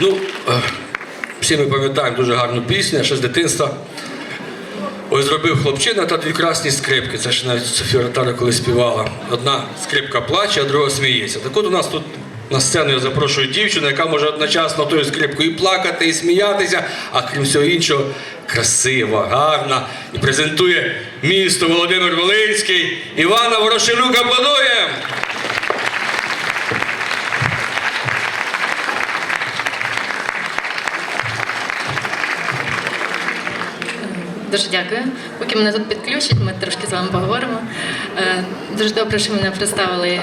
Ну, е, всі ми пам'ятаємо дуже гарну пісню, ще з дитинства. Ось зробив хлопчина та дві красні скрипки. Це ж навіть Софія Ротара коли співала. Одна скрипка плаче, а друга сміється. Так от у нас тут на сцену я запрошую дівчину, яка може одночасно тою скрипкою і плакати, і сміятися, а крім всього іншого, красива, гарна. І презентує місто Володимир Волинський. Івана Ворошилюк аплодує! Дуже дякую. Поки мене тут підключать, ми трошки з вами поговоримо. Е, Дуже добре, що мене представили е,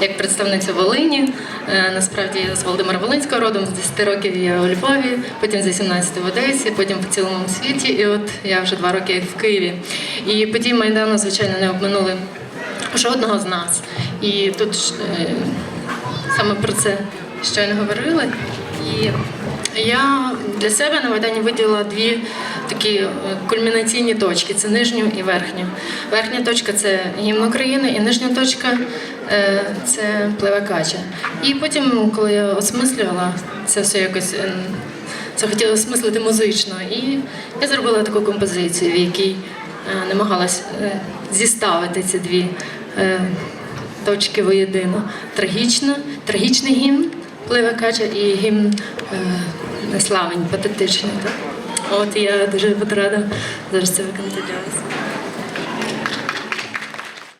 як представницю Волині. Е, Насправді я з Володимира Волинського родом, з 10 років я у Львові, потім з 18 в Одесі, потім по цілому світі. І от я вже два роки в Києві. І події Майдану, звичайно, не обминули жодного з нас. І тут саме про це щойно говорили. І я для себе на Майдані виділила дві такі е, кульмінаційні точки: це нижню і верхню. Верхня точка це гімн України, і нижня точка е, це пливе кача. І потім, коли я осмислювала це все якось. е, Це хотіла осмислити музично. І я зробила таку композицію, в якій е, намагалась зіставити ці дві точки воєдино. Трагічно, трагічний гімн пливе кача і гімн славень, патетичний. Так? От я дуже буду рада зараз це виконати для вас.